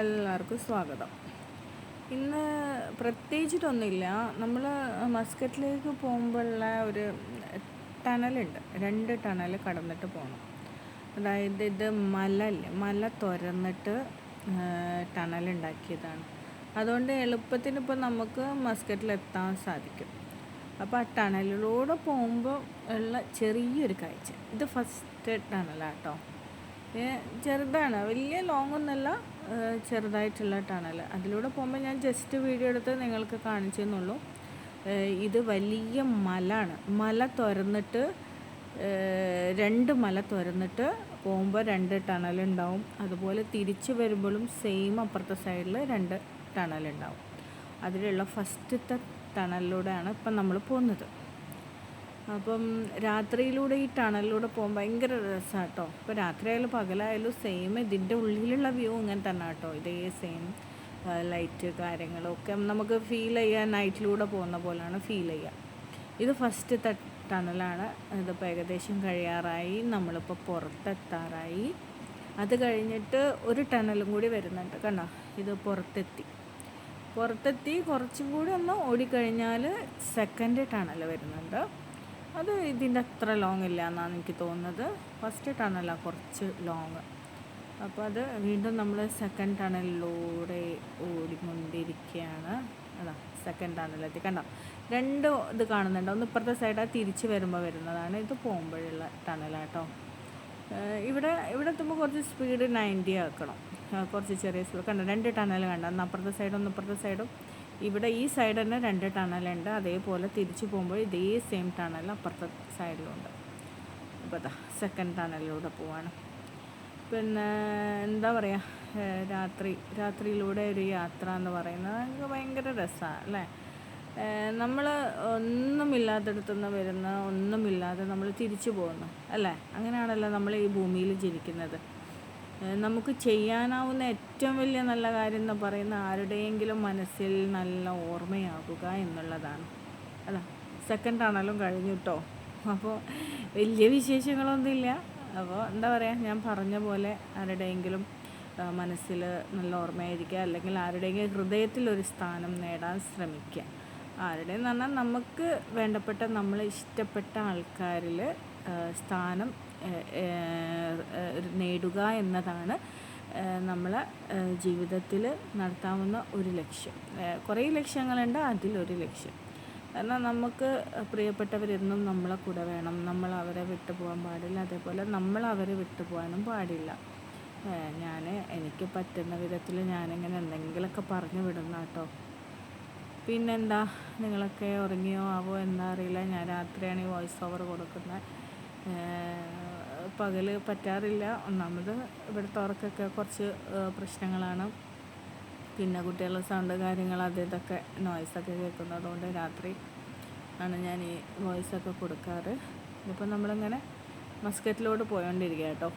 എല്ലാവർക്കും സ്വാഗതം. ഇന്ന് പ്രത്യേകിച്ചിട്ടൊന്നുമില്ല. നമ്മൾ മസ്കറ്റിലേക്ക് പോകുമ്പോഴുള്ള ഒരു ടണലുണ്ട്. രണ്ട് ടണൽ കടന്നിട്ട് പോകണം അതായത് ഇത് മല അല്ലേ? മല തുരന്നിട്ട് ടണൽ ഉണ്ടാക്കിയതാണ് അതുകൊണ്ട് എളുപ്പത്തിന് ഇപ്പോൾ നമുക്ക് മസ്കറ്റിൽ എത്താൻ സാധിക്കും. അപ്പോൾ ആ ടണലിലൂടെ പോകുമ്പോൾ ഉള്ള ചെറിയൊരു കാഴ്ച. ഇത് ഫസ്റ്റ് ടണലാട്ടോ. ചെറുതാണ്. വലിയ ലോങ് ഒന്നല്ല ചെറുതായിട്ടുള്ള ടണൽ. അതിലൂടെ പോകുമ്പോൾ ഞാൻ ജസ്റ്റ് വീഡിയോ എടുത്ത് നിങ്ങൾക്ക് കാണിച്ചെന്നുള്ളൂ. ഇത് വലിയ മലയാണ് മല തുറന്നിട്ട് രണ്ട് മല തുറന്നിട്ട് പോകുമ്പോൾ രണ്ട് ടണലുണ്ടാവും അതുപോലെ തിരിച്ചു വരുമ്പോഴും സെയിം അപ്പുറത്തെ സൈഡിൽ രണ്ട് ടണലുണ്ടാവും അതിലുള്ള ഫസ്റ്റത്തെ ടണലിലൂടെയാണ് ഇപ്പം നമ്മൾ പോകുന്നത്. അപ്പം രാത്രിയിലൂടെ ഈ ടണലിലൂടെ പോകാൻ ഭയങ്കര രസമാണ് കേട്ടോ ഇപ്പോൾ രാത്രിയായാലും പകലായാലും സെയിം ഇതിന്റെ ഉള്ളിലുള്ള വ്യൂ ഇങ്ങനെ തന്നെ കേട്ടോ ഇതേ സെയിം ലൈറ്റ് കാര്യങ്ങളൊക്കെ നമുക്ക് ഫീൽ ചെയ്യാൻ നൈറ്റിലൂടെ പോകുന്ന പോലെയാണ് ഫീൽ ചെയ്യുക ഇത് ഫസ്റ്റ് ടണലാണ്. ഇതിപ്പോൾ ഏകദേശം കഴിയാറായി. നമ്മളിപ്പോൾ പുറത്തെത്താറായി. അത് കഴിഞ്ഞിട്ട് ഒരു ടണലും കൂടി വരുന്നുണ്ട് കണ്ടോ? ഇത് പുറത്തെത്തി. പുറത്തെത്തി കുറച്ചും കൂടി ഒന്ന് ഓടിക്കഴിഞ്ഞാൽ സെക്കൻഡ് ടണൽ വരുന്നുണ്ട്. അത് ഇതിന്റെ അത്ര ലോങ് ഇല്ല എന്നാണ് എനിക്ക് തോന്നുന്നത്. ഫസ്റ്റ് ടണലാണ് കുറച്ച് ലോങ് അപ്പോൾ അത് വീണ്ടും നമ്മൾ സെക്കൻഡ് ടണലിലൂടെ ഓടിക്കൊണ്ടിരിക്കുകയാണ് അതാ സെക്കൻഡ് ടണലെത്തി കണ്ടോ? രണ്ട് ഇത് കാണുന്നുണ്ട്. ഒന്ന് ഇപ്പുറത്തെ സൈഡ് തിരിച്ച് വരുമ്പോൾ വരുന്നതാണ്. ഇത് പോകുമ്പോഴുള്ള ടണലാട്ടോ ഇവിടെ ഇവിടെ എത്തുമ്പോൾ കുറച്ച് സ്പീഡ് നയന്റി ആക്കണം. കുറച്ച് ചെറിയ സ്പീഡ് കണ്ടോ? രണ്ട് ടണൽ കണ്ടോ? ഒന്ന് അപ്പുറത്തെ സൈഡും ഒന്ന് ഇപ്പുറത്തെ സൈഡും ഇവിടെ ഈ സൈഡ് തന്നെ രണ്ട് ടണലുണ്ട് അതേപോലെ തിരിച്ചു പോകുമ്പോൾ ഇതേ സെയിം ടണൽ അപ്പുറത്തെ സൈഡിലുണ്ട് അപ്പോൾ സെക്കൻഡ് ടണലിലൂടെ പോവാണ്. പിന്നെ എന്താ പറയുക രാത്രി രാത്രിയിലൂടെ ഒരു യാത്ര എന്ന് പറയുന്നത് നമുക്ക് ഭയങ്കര രസമാണ് അല്ലേ? നമ്മൾ ഒന്നുമില്ലാത്തടത്തുനിന്ന് വരുന്ന ഒന്നുമില്ലാതെ നമ്മൾ തിരിച്ചു പോകുന്നു അല്ലേ? അങ്ങനെയാണല്ലോ നമ്മൾ ഈ ഭൂമിയിൽ ജീവിക്കുന്നത്. നമുക്ക് ചെയ്യാനാവുന്ന ഏറ്റവും വലിയ നല്ല കാര്യം എന്ന് പറയുന്ന ആരുടെയെങ്കിലും മനസ്സിൽ നല്ല ഓർമ്മയാകുക എന്നുള്ളതാണ്. അല്ല സെക്കൻഡ് ആണല്ലോ കഴിഞ്ഞു കേട്ടോ അപ്പോൾ വലിയ വിശേഷങ്ങളൊന്നുമില്ല. അപ്പോൾ എന്താ പറയുക ഞാൻ പറഞ്ഞ പോലെ ആരുടെയെങ്കിലും മനസ്സിൽ നല്ല ഓർമ്മയായിരിക്കുക അല്ലെങ്കിൽ ആരുടെയെങ്കിലും ഹൃദയത്തിൽ ഒരു സ്ഥാനം നേടാൻ ശ്രമിക്കുക. ആരുടെ എന്ന് പറഞ്ഞാൽ നമുക്ക് വേണ്ടപ്പെട്ട നമ്മൾ ഇഷ്ടപ്പെട്ട ആൾക്കാരിൽ സ്ഥാനം നേടുക എന്നതാണ് നമ്മളെ ജീവിതത്തിൽ നടത്താവുന്ന ഒരു ലക്ഷ്യം. കുറേ ലക്ഷ്യങ്ങളുണ്ട് അതിലൊരു ലക്ഷ്യം. കാരണം നമുക്ക് പ്രിയപ്പെട്ടവരെന്നും നമ്മളെ കൂടെ വേണം. നമ്മൾ അവരെ വിട്ടു പോകാൻ പാടില്ല. അതേപോലെ നമ്മൾ അവരെ വിട്ടു പോകാനും പാടില്ല. ഞാൻ എനിക്ക് പറ്റുന്ന വിധത്തിൽ ഞാനിങ്ങനെ എന്തെങ്കിലുമൊക്കെ പറഞ്ഞു വിടുന്ന കേട്ടോ. പിന്നെന്താ? നിങ്ങളൊക്കെ ഉറങ്ങിയോ? ആവോ? എന്താ അറിയില്ല. ഞാൻ രാത്രിയാണ് ഈ വോയിസ് ഓവർ കൊടുക്കുന്നത് പകൽ പറ്റാറില്ല. ഒന്നാമത് ഇവിടുത്തെ ഉറക്കൊക്കെ കുറച്ച് പ്രശ്നങ്ങളാണ്. പിന്നെ കുട്ടികളുടെ സൗണ്ട് കാര്യങ്ങൾ അത് ഇതൊക്കെ നോയ്സൊക്കെ കേൾക്കുന്നതുകൊണ്ട് രാത്രി ആണ് ഞാൻ ഈ വോയിസൊക്കെ കൊടുക്കാറ്. ഇതിപ്പോൾ നമ്മളിങ്ങനെ മസ്കറ്റിലോട്ട് പോയോണ്ടിരിക്കുക കേട്ടോ.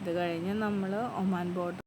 ഇത് കഴിഞ്ഞ് നമ്മൾ ഒമാൻ ബോർഡർ